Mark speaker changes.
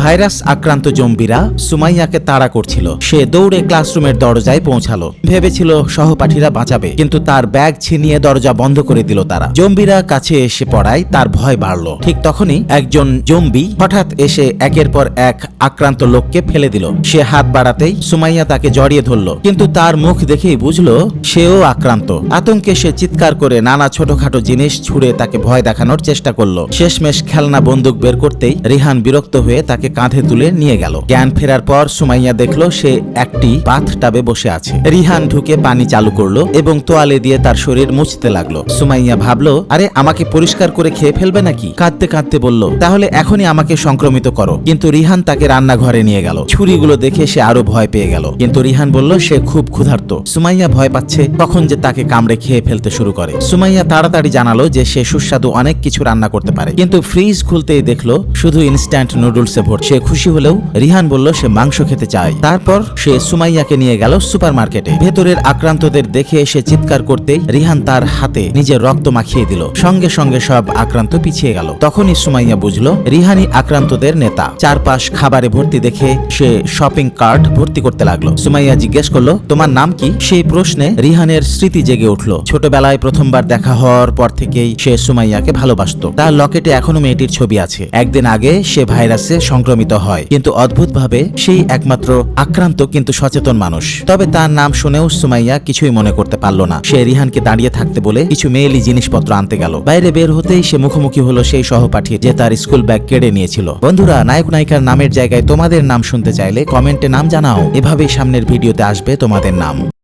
Speaker 1: Virus আক্রান্ত জম্বিরা সুমাইয়াকে তাড়া করছিল। সে দৌড়ে ক্লাসরুমের দরজায় পৌঁছালো। ভেবেছিল সহপাঠীরা বাঁচাবে, কিন্তু তার ব্যাগ ছিনিয়ে দরজা বন্ধ করে দিল তারা। জম্বিরা কাছে এসে পড়ায় তার ভয় বাড়লো। ঠিক তখনই একজন জম্বি হঠাৎ এসে একের পর এক আক্রান্ত লোককে ফেলে দিল। সে হাত বাড়াতেই সুমাইয়া তাকে জড়িয়ে ধরল, কিন্তু তার মুখ দেখেই বুঝলো সেও আক্রান্ত। আতঙ্কে সে চিৎকার করে নানা ছোটখাটো জিনিস ছুঁড়ে তাকে ভয় দেখানোর চেষ্টা করল। শেষমেশ খেলনা বন্দুক বের করতেই রিহান বিরক্ত হয়ে তাকে কাঁধে তুলে নিয়ে গেল। জ্ঞান ফেরার পর সুমাইয়া দেখল সে একটি বাথ টাবে বসে আছে। রিহান ঢুকে পানি চালু করল এবং তোয়ালে দিয়ে তার শরীর মুছতে লাগল। সুমাইয়া ভাবলো, আরে, আমাকে পরিষ্কার করে খেয়ে ফেলবে নাকি? কাঁদতে কাঁদতে বলল, তাহলে এখনই আমাকে সংক্রমিত করো। কিন্তু রিহান তাকে রান্নাঘরে নিয়ে গেল। ছুরিগুলো দেখে সে আরও ভয় পেয়ে গেল। কিন্তু রিহান বলল, সে খুব ক্ষুধার্ত। সুমাইয়া ভয় পাচ্ছে, তখন যে তাকে কামড়ে খেয়ে ফেলতে শুরু করে। সুমাইয়া তাড়াতাড়ি জানালো যে সে সুস্বাদু অনেক কিছু রান্না করতে পারে। কিন্তু ফ্রিজ খুলতেই দেখল, শুধু ইনস্ট্যান্ট নুডলসে ভোট সে খুশি হলেও রিহান বলল সে মাংস খেতে চায়। তারপর সে সুমাইয়াকে নিয়ে গেল সুপার মার্কেটে ভেতরের আক্রান্তদের দেখে এসে চিৎকার করতেই রিহান তার হাতে নিজের রক্ত মাখিয়ে দিল। সঙ্গে সঙ্গে সব আক্রান্ত পিছিয়ে গেল। তখনই সুমাইয়া বুঝলো রিহানি আক্রান্তদের নেতা। চারপাশ খাবারে ভর্তি দেখে সে শপিং কার্ট ভর্তি করতে লাগল। সুমাইয়া জিজ্ঞেস করল, তোমার নাম কি? সেই প্রশ্নে রিহানের স্মৃতি জেগে উঠল। ছোটবেলায় প্রথমবার দেখা হওয়ার পর থেকেই সে সুমাইয়াকে ভালোবাসতো। তার লকেটে এখনও মেয়েটির ছবি আছে। একদিন আগে সে ভাইরাসে সংক্রমিত হয়। কিন্তু অদ্ভুতভাবে, সেই একমাত্র আক্রান্ত কিন্তু সচেতন মানুষ। তবে তার নাম শুনেও সুমাইয়া কিছুই মনে করতে পারল না। সে রিহানকে দাঁড়িয়ে থাকতে বলে কিছু মেয়েলি জিনিসপত্র আনতে গেল। বাইরে বের হতেই সে মুখোমুখি হলো সেই সহপাঠী যে তার স্কুল ব্যাগ কেড়ে নিয়েছিল। বন্ধুরা, নায়ক নায়িকার নামের জায়গায় তোমাদের নাম শুনতে চাইলে কমেন্টে নাম জানাও। এভাবেই সামনের ভিডিওতে আসবে তোমাদের নাম।